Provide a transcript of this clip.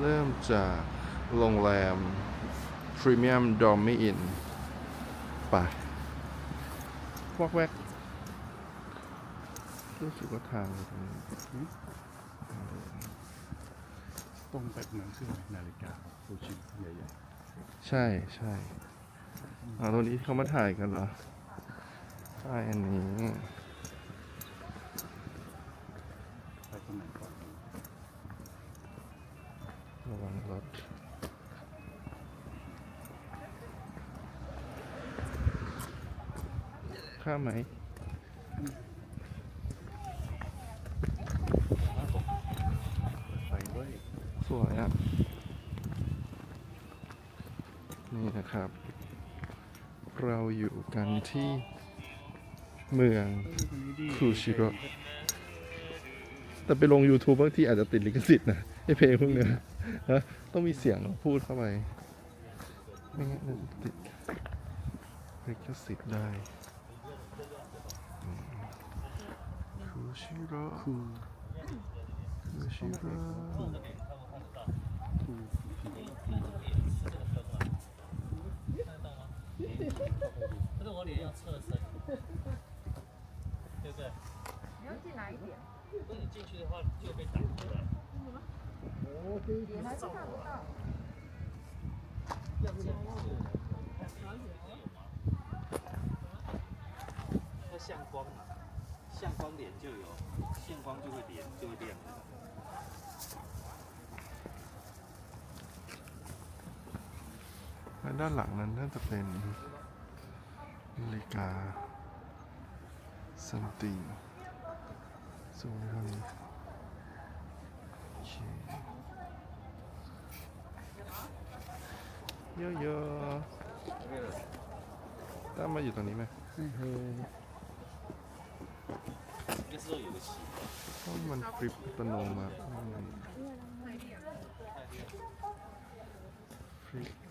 เริ่มจากโรงแรม Premium Dormy Inn ไปวอกแวกรู้สึกว่าทางอยู่ตรงนี้ตรงแบบนั้นคือนาฬิกาโรชิใหญ่ใช่ใช่เอาตรงนี้เขามาถ่ายกันเหรอถ่ายอันนี้ ข้ามไหมไปด้วยสวยอะนี่นะครับ เราอยู่กันที่เมืองคูชิโร่แต่ไปลง YouTube บางทีอาจจะติดลิขสิทธิ์นะไอเพลงพวกเนี้ยนะต้องมีเสียงพูดเข้าไป ไม่งั้นติดลิขสิทธิ์ได้ 可是我脸要侧身，对不对？你要进来一点，如果你进去的话就被挡住了。脸还是看不到。要这样。要向光嘛，向光脸就有，向光就会脸就会亮的。 และด้านหลังนั้นน่าจะเป็นนาฬิกาซันติงสูงเท่านี้โอเคเยอะๆตั้มมาอยู่ตรงนี้ไหม 应该是说有个习惯。 เพราะมันฟลิปอัตโนมัติฟลิป